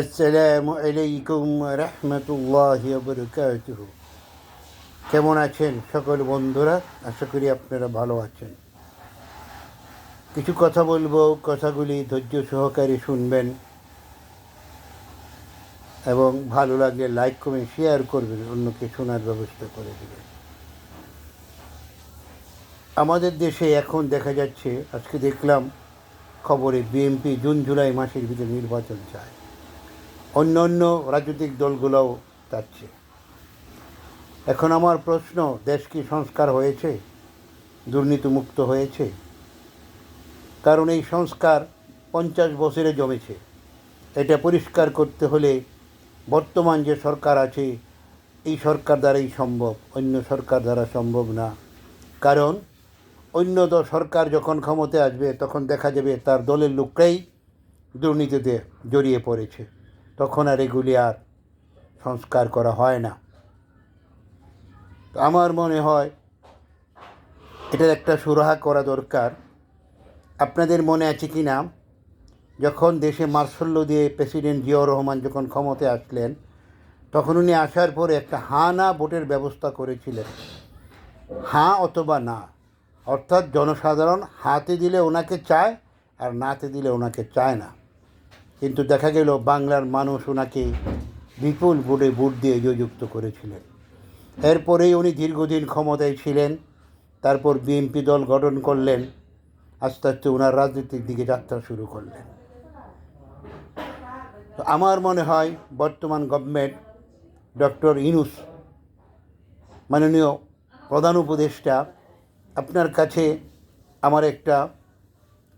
আসসালামু আলাইকুম রহমতুল্লাহ বরকাতুহ কেমন আছেন সকল বন্ধুরা? আশা করি আপনারা ভালো আছেন। কিছু কথা বলব, কথাগুলি ধৈর্য সহকারে শুনবেন এবং ভালো লাগলে লাইক, কমেন্ট, শেয়ার করবেন, অন্যকে শোনার ব্যবস্থা করে দেবেন। আমাদের দেশে এখন দেখা যাচ্ছে, আজকে দেখলাম খবরে বিএনপি জুন, জুলাই মাসের ভিতরে নির্বাচন চায়। অন্য অন্য রাজনৈতিক দলগুলোও যাচ্ছে। এখন আমার প্রশ্ন, দেশ কি সংস্কার হয়েছে? দুর্নীতিমুক্ত হয়েছে? কারণ এই সংস্কার পঞ্চাশ বছরে জমেছে। এটা পরিষ্কার করতে হলে বর্তমান যে সরকার আছে, এই সরকার দ্বারাই সম্ভব, অন্য সরকার দ্বারা সম্ভব না। কারণ অন্য সরকার যখন ক্ষমতায় আসবে, তখন দেখা যাবে তার দলের লোকরাই দুর্নীতিতে জড়িয়ে পড়েছে। তখন আর এগুলি আর সংস্কার করা হয় না। তো আমার মনে হয় এটার একটা সুরাহা করা দরকার। আপনাদের মনে আছে কি না? যখন দেশে মার্শল্য দিয়ে প্রেসিডেন্ট জিয়াউর রহমান যখন ক্ষমতায় আসলেন, তখন উনি আসার পরে একটা হাঁ না ভোটের ব্যবস্থা করেছিলেন। হাঁ অথবা না। অর্থাৎ জনসাধারণ হাতে দিলে ওনাকে চায় আর নাতে দিলে ওনাকে চায় না। কিন্তু দেখা গেল বাংলার মানুষ ওনাকে বিপুল ভোটে ভোট দিয়ে জয়যুক্ত করেছিলেন। এরপরেই উনি দীর্ঘদিন ক্ষমতায় ছিলেন, তারপর বিএনপি দল গঠন করলেন, আস্তে আস্তে ওনার রাজনীতির দিকে যাত্রা শুরু করলেন। তো আমার মনে হয় বর্তমান গভর্নমেন্ট ডক্টর ইনুস, মাননীয় প্রধান উপদেষ্টা, আপনার কাছে আমার একটা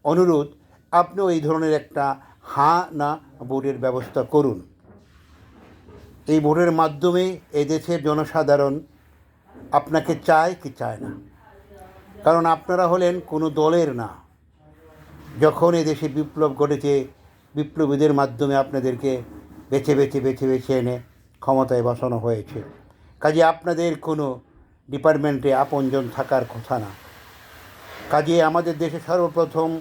অনুরোধ, আপনিও এই ধরনের একটা হাঁ না ভোটের ব্যবস্থা করুন। এই ভোটের মাধ্যমে এই দেশের জনসাধারণ আপনাকে চায় কি চায় না? কারণ আপনারা হলেন কোনো দলের না। যখন এদেশে বিপ্লব ঘটেছে, বিপ্লবীদের মাধ্যমে আপনাদেরকে বেছে বেছে বেছে বেছে এনে ক্ষমতায় বসানো হয়েছে। কাজে আপনাদের কোনো ডিপার্টমেন্টে আপনজন থাকার কথা না। কাজে আমাদের দেশে সর্বপ্রথম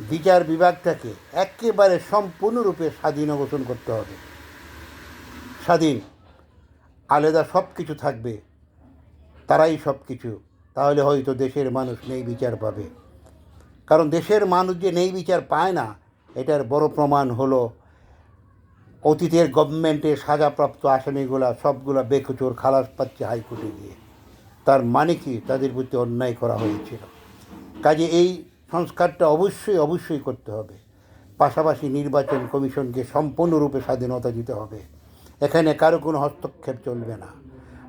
বিচার বিভাগটাকে একেবারে সম্পূর্ণরূপে স্বাধীন ঘোষণ করতে হবে। স্বাধীন। আলাদা সব কিছু থাকবে। তারাই সব কিছু তাহলে হয়তো দেশের মানুষ নেই বিচার পাবে। কারণ দেশের মানুষ যে নেই বিচার পায় না, এটার বড় প্রমাণ হলো অতীতের গভর্নমেন্টে সাজাপ্রাপ্ত আসামিগুলা সবগুলা বেকচোর খালাস পাচ্ছে হাইকোর্টে গিয়ে। তার মানে কি? তাদের প্রতি অন্যায় করা হয়েছিল। কাজে এই সংস্কারটা অবশ্যই অবশ্যই করতে হবে। পাশাপাশি নির্বাচন কমিশনকে সম্পূর্ণরূপে স্বাধীনতা দিতে হবে। এখানে কারও কোনো হস্তক্ষেপ চলবে না।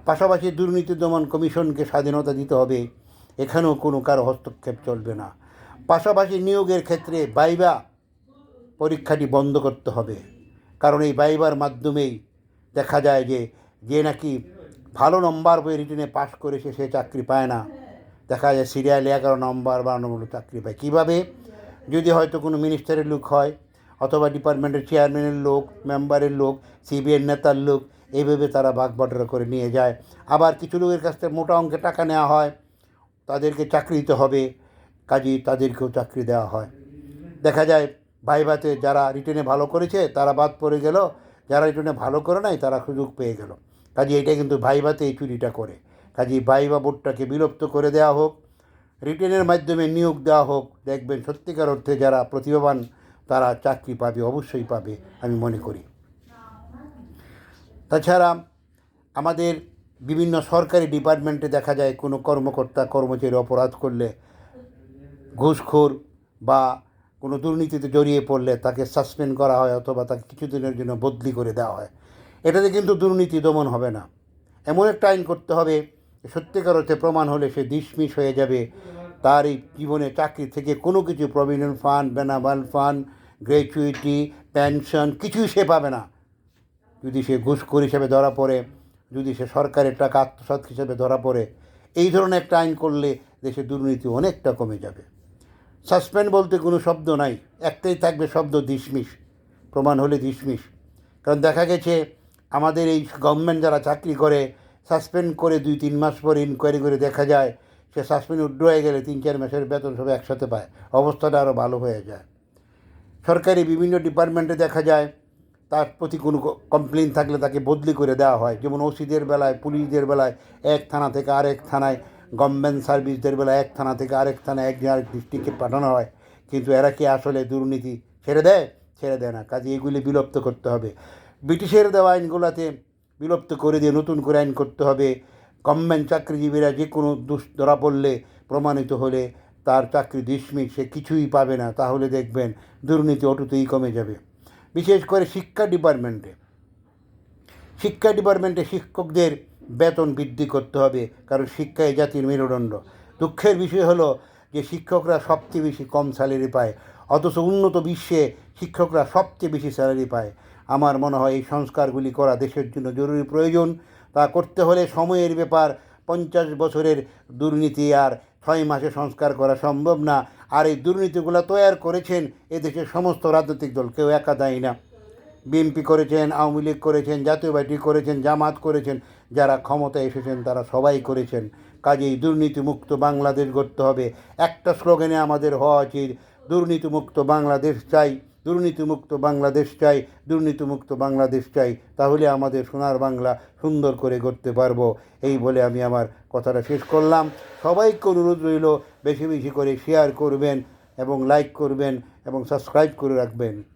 পাশাপাশি দুর্নীতি দমন কমিশনকে স্বাধীনতা দিতে হবে। এখানেও কোনো কারও হস্তক্ষেপ চলবে না। পাশাপাশি নিয়োগের ক্ষেত্রে বাইবা পরীক্ষাটি বন্ধ করতে হবে। কারণ এই বাইবার মাধ্যমেই দেখা যায় যে যে নাকি ভালো নম্বর বই রিটেনে পাশ করেছে, সে চাকরি পায় না। দেখা যায় সিরিয়ালে এগারো নম্বর বারো নম্বর চাকরি পায়। কীভাবে? যদি হয়তো কোনো মিনিস্টারের লোক হয়, অথবা ডিপার্টমেন্টের চেয়ারম্যানের লোক মেম্বারের লোক সিবিআইয়ের নেতার লোক, এইভাবে তারা ভাগ বাটোয়ারা করে নিয়ে যায়। আবার কিছু লোকের কাছ থেকে মোটা অঙ্কে টাকা নেওয়া হয়, তাদেরকে চাকরি দিতে হবে, কাজেই তাদেরকেও চাকরি দেওয়া হয়। দেখা যায় ভাইভাতে যারা রিটেনে ভালো করেছে, তারা বাদ পড়ে গেল, যারা রিটেনে ভালো করে নাই, তারা সুযোগ পেয়ে গেল। কাজে এটা কিন্তু ভাইভাতে এই চুরিটা করে। কাজেই ভাইবা বোর্ডটাকে বিলুপ্ত করে দেওয়া হোক, রিটেনের মাধ্যমে নিয়োগ দেওয়া হোক, দেখবেন সত্যিকার অর্থে যারা প্রতিভাবান, তারা চাকরি পাবে, অবশ্যই পাবে, আমি মনে করি। তাছাড়া আমাদের বিভিন্ন সরকারি ডিপার্টমেন্টে দেখা যায় কোনো কর্মকর্তা কর্মচারী অপরাধ করলে, ঘুষখোর বা কোনো দুর্নীতিতে জড়িয়ে পড়লে তাকে সাসপেন্ড করা হয় অথবা তাকে কিছুদিনের জন্য বদলি করে দেওয়া হয়। এটাতে কিন্তু দুর্নীতি দমন হবে না। এমন একটা আইন করতে হবে সত্যিকার অর্থে প্রমাণ হলে সে ডিসমিস হয়ে যাবে। তার এই জীবনে চাকরি থেকে কোনো কিছু প্রভিডেন্ট ফান্ড বেনাবাল ফান্ড গ্র্যাচুইটি পেনশন কিছুই সে পাবে না। যদি সে ঘুষখোর হিসেবে ধরা পড়ে, যদি সে সরকারের টাকা আত্মসাৎ হিসেবে ধরা পড়ে, এই ধরনের একটা আইন করলে দেশে দুর্নীতি অনেকটা কমে যাবে। সাসপেন্ড বলতে কোনো শব্দ নাই, একটাই থাকবে শব্দ ডিসমিস প্রমাণ হলে ডিসমিস কারণ দেখা গেছে, আমাদের এই গভর্নমেন্ট যারা চাকরি করে সাসপেন্ড করে দুই, তিন মাস পরে ইনকোয়ারি করে দেখা যায়, সে সাসপেন্ড উড্র হয়ে গেলে তিন, চার মাসের বেতন সব একসাথে পায়। অবস্থাটা আরও ভালো হয়ে যায়। সরকারি বিভিন্ন ডিপার্টমেন্টে দেখা যায়, তার প্রতি কোনো কমপ্লেন থাকলে তাকে বদলি করে দেওয়া হয়। যেমন ওসিদের বেলায়, পুলিশদের বেলায়, এক থানা থেকে আরেক থানায় গভর্নমেন্ট সার্ভিসদের বেলায় এক থানা থেকে আরেক থানায় এক আরেক ডিস্ট্রিক্টে পাঠানো হয়। কিন্তু এরা কি আসলে দুর্নীতি ছেড়ে দেয়? ছেড়ে দেয় না। কাজে এগুলি বিলুপ্ত করতে হবে। ব্রিটিশের দেওয়া আইনগুলোতে বিলুপ্ত করে দিয়ে নতুন করে আইন করতে হবে। গভর্নমেন্ট চাকরিজীবীরা যে কোনো দুষ, ধরা পড়লে, প্রমাণিত হলে তার চাকরি ডিসমিস সে কিছুই পাবে না। তাহলে দেখবেন দুর্নীতি অটুতেই কমে যাবে। বিশেষ করে শিক্ষা ডিপার্টমেন্টে শিক্ষা ডিপার্টমেন্টে শিক্ষকদের বেতন বৃদ্ধি করতে হবে, কারণ শিক্ষা এই জাতির মেরুদণ্ড। দুঃখের বিষয় হলো যে শিক্ষকরা সবচেয়ে বেশি কম স্যালারি পায়, অথচ উন্নত বিশ্বে শিক্ষকরা সবচেয়ে বেশি স্যালারি পায়। আমার মনে হয় এই সংস্কারগুলি করা দেশের জন্য জরুরি প্রয়োজন। তা করতে হলে সময়ের ব্যাপার, পঞ্চাশ বছরের দুর্নীতি আর ছয় মাসে সংস্কার করা সম্ভব না। আর এই দুর্নীতিগুলো তৈরি করেছেন এদেশের সমস্ত রাজনৈতিক দল, কেউ একা দেয় না। বিএনপি করেছেন, আওয়ামী লীগ করেছেন, জাতীয় পার্টি করেছেন, জামাত করেছেন, যারা ক্ষমতায় এসেছেন তারা সবাই করেছেন। কাজেই দুর্নীতিমুক্ত বাংলাদেশ গড়তে হবে। একটা স্লোগানে আমাদের হওয়া উচিত, দুর্নীতিমুক্ত বাংলাদেশ চাই। দুর্নীতিমুক্ত বাংলাদেশ চাই, দুর্নীতিমুক্ত বাংলাদেশ চাই, তাহলে আমাদের সোনার বাংলা সুন্দর করে গড়তে পারব। এই বলে আমি আমার কথাটা শেষ করলাম। সবাইকে অনুরোধ রইল, বেশি বেশি করে শেয়ার করবেন এবং লাইক করবেন এবং সাবস্ক্রাইব করে রাখবেন।